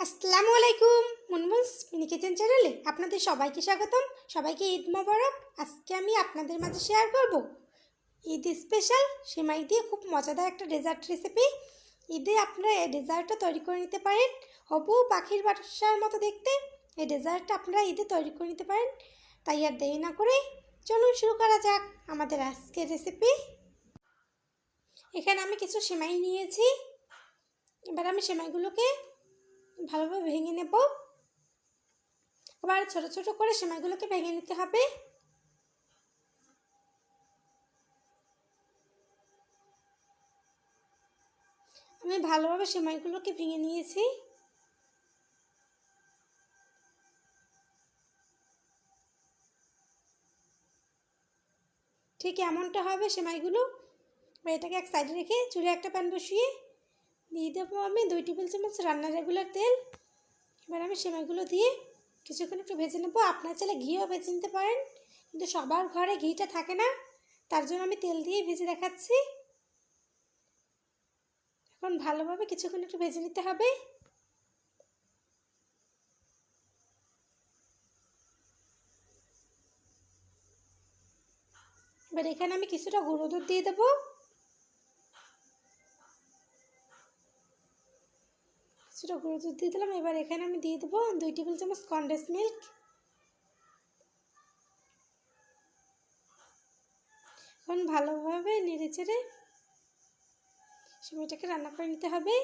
আসসালামু আলাইকুম, মুনমুনস mini kitchen চ্যানেলে আপনাদের সবাইকে স্বাগতম। সবাইকে ঈদ মোবারক। আজকে আমি আপনাদের মাঝে শেয়ার করব ঈদ স্পেশাল সেমাই দিয়ে খুব মজাদার একটা ডেজার্ট রেসিপি। ঈদে আপনারা এই ডেজার্টটা তৈরি করে নিতে পারেন। হবু পাখির বাসার মতো দেখতে এই ডেজার্টটা আপনারা ঈদে তৈরি করে নিতে পারেন। তাই আর দেরি না করে চলুন শুরু করা যাক আমাদের আজকের রেসিপি। এখানে আমি কিছু সেমাই নিয়েছি। এবার আমি সেমাইগুলোকে ভালোভাবে ভেঙে নেব। আবার ছোট ছোট করে সেমাইগুলোকে ভেঙে নিতে হবে। আমি ভালোভাবে সেমাইগুলোকে ভেঙে নিয়েছি। ঠিক এমনটা হবে সেমাইগুলো। এটাকে এক সাইডে রেখে চুলে একটা প্যান বসিয়ে দিয়ে দেবো আমি দুই টেবিল চামচ রান্নার রেগুলার তেল। এবার আমি সেমাইগুলো দিয়ে কিছুক্ষণ একটু ভেজে নেব। আপনার চাইলে ঘিও ভেজে নিতে পারেন, কিন্তু সবার ঘরে ঘিটা থাকে না, তার জন্য আমি তেল দিয়ে ভেজে দেখাচ্ছি। এখন ভালোভাবে কিছুক্ষণ একটু ভেজে নিতে হবে। এবার এখানে আমি কিছুটা গুঁড়ো দুধ দিয়ে দেবো। কিছুটা গুঁড়ো দুধ দিয়ে দিলাম। এবার এখানে আমি দিয়ে দেবো দুই টেবিল চামচ কনডেন্স মিল্ক। এখন ভালোভাবে নেড়ে চেড়ে সময়টাকে রান্না করে নিতে হবে।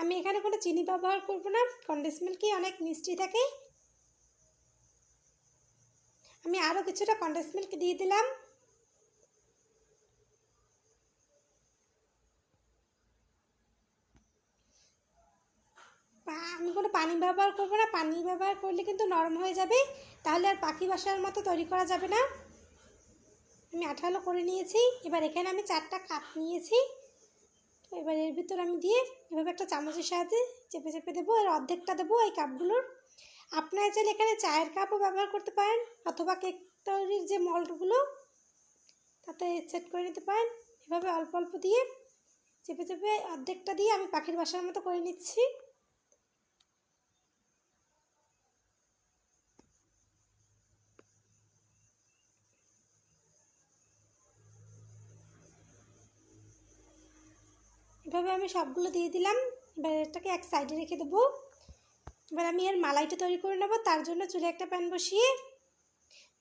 আমি এখানে কোনো চিনি ব্যবহার করব না। কনডেন্স মিল্কই অনেক মিষ্টি থাকে। আমি আরও কিছুটা কন্ডেন্স মিল্ক দিয়ে দিলাম। আমি কোনো পানি ব্যবহার করব না, পানি ব্যবহার করলে কিন্তু নরম হয়ে যাবে, তাহলে আর পাখি বাসার মতো তৈরি করা যাবে না। আমি আঠালো করে নিয়েছি, এবার এখানে আমি চারটা কাপ নিয়েছি। তো এবার এর ভিতর আমি দিয়ে এভাবে একটা চামচের সাহায্যে চেপে চেপে দেবো, এর অর্ধেকটা দেবো এই কাপগুলোর আপনারা চাইলে এখানে চায়ের কাপও ব্যবহার করতে পারেন অথবা কেক তৈরির যে মল্টগুলো তাতে সেট করে নিতে পারেন। এভাবে অল্প অল্প দিয়ে চেপে চেপে অর্ধেকটা দিয়ে আমি পাখির বাসার মতো করে নিচ্ছি। এভাবে আমি সবগুলো দিয়ে দিলাম। এবার এটাকে এক সাইডে রেখে দেবো। এবার আমি এর মালাইটা তৈরি করে নেব, তার জন্য চুলে একটা প্যান বসিয়ে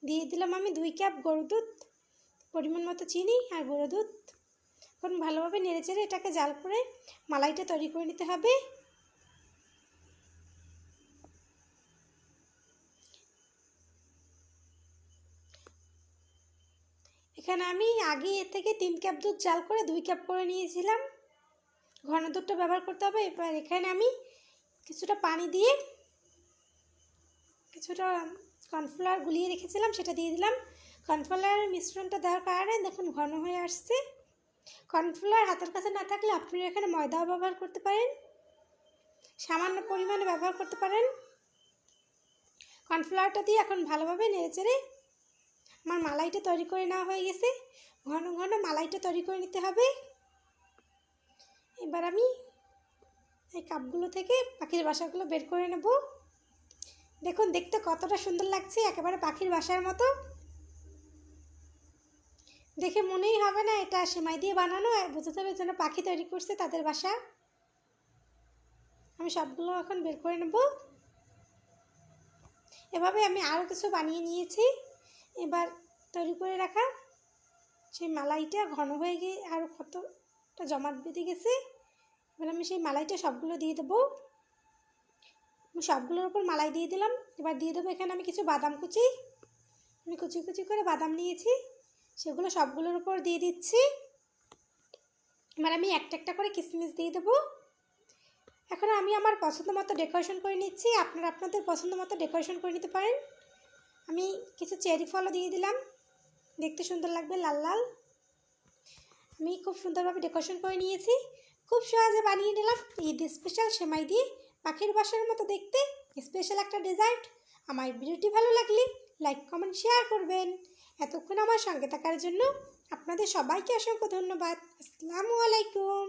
দিয়ে দিলাম আমি দুই কাপ গরু দুধ, পরিমাণ মতো চিনি আর গরু দুধ। এখন ভালোভাবে নেড়ে চেড়ে এটাকে জাল করে মালাইটা তৈরি করে নিতে হবে। এখানে আমি আগে এর থেকে তিন কাপ দুধ জাল করে দুই কাপ করে নিয়েছিলাম। ঘন দুধটা ব্যবহার করতে হবে, এবার এখানে আমি কিছুটা পানি দিয়ে কিছুটা কর্নফ্লাওয়ার গুলিয়ে রেখেছিলাম, সেটা দিয়ে দিলাম। কর্নফ্লাওয়ারের মিশ্রণটা দেওয়ার কারণে দেখুন ঘন হয়ে আসছে। কর্নফ্লাওয়ার হাতের কাছে না থাকলে আপনি এখানে ময়দাও ব্যবহার করতে পারেন। সামান্য পরিমাণে ব্যবহার করতে পারেন। কর্নফ্লাওয়ারটা দিয়ে এখন ভালোভাবে নেড়ে চেড়ে আমার মালাইটা তৈরি করে নেওয়া হয়ে গেছে। ঘন ঘন মালাইটা তৈরি করে নিতে হবে। এবার আমি এই কাপগুলো থেকে পাখির বাসাগুলো বের করে নেব। দেখুন, দেখতে কতটা সুন্দর লাগছে একেবারে পাখির বাসার মতো। দেখে মনেই হবে না এটা সেমাই দিয়ে বানানো বুঝতে হবে যেন পাখি তৈরি করছে তাদের বাসা। আমি সবগুলো এখন বের করে নেব। এভাবে আমি আরও কিছু বানিয়ে নিয়েছি। এবার তৈরি করে রাখা সেই মালাইটা ঘন হয়ে গিয়ে আরও কতটা জমাট বেঁধে গেছে। এবার আমি সেই মালাইটা সবগুলো দিয়ে দেবো। আমি সবগুলোর উপর মালাই দিয়ে দিলাম। এবার দিয়ে দেবো এখানে আমি কিছু বাদাম কুচি। আমি কুচি কুচি করে বাদাম নিয়েছি। সেগুলো সবগুলোর উপর দিয়ে দিচ্ছি। এবার আমি একটা একটা করে কিশমিশ দিয়ে দেবো। এখন আমি আমার পছন্দ মতো ডেকোরেশন করে নিচ্ছি। আপনারা আপনাদের পছন্দ মতো ডেকোরেশন করে নিতে পারেন। আমি কিছু চেরি ফলও দিয়ে দিলাম। দেখতে সুন্দর লাগবে, লাল লাল। আমি খুব সুন্দরভাবে ডেকোরেশন করে নিয়েছি। খুব সহজে বানিয়ে নিলাম। ঈদ স্পেশাল সেমাই দিয়ে পাখির বাসার মতো দেখতে। স্পেশাল একটা ডেজার্ট আমার ভিডিওটি ভালো লাগলে লাইক কমেন্ট শেয়ার করবেন। এতক্ষণ আমার সঙ্গে থাকার জন্য আপনাদের সবাইকে অসংখ্য ধন্যবাদ। আসসালামু আলাইকুম।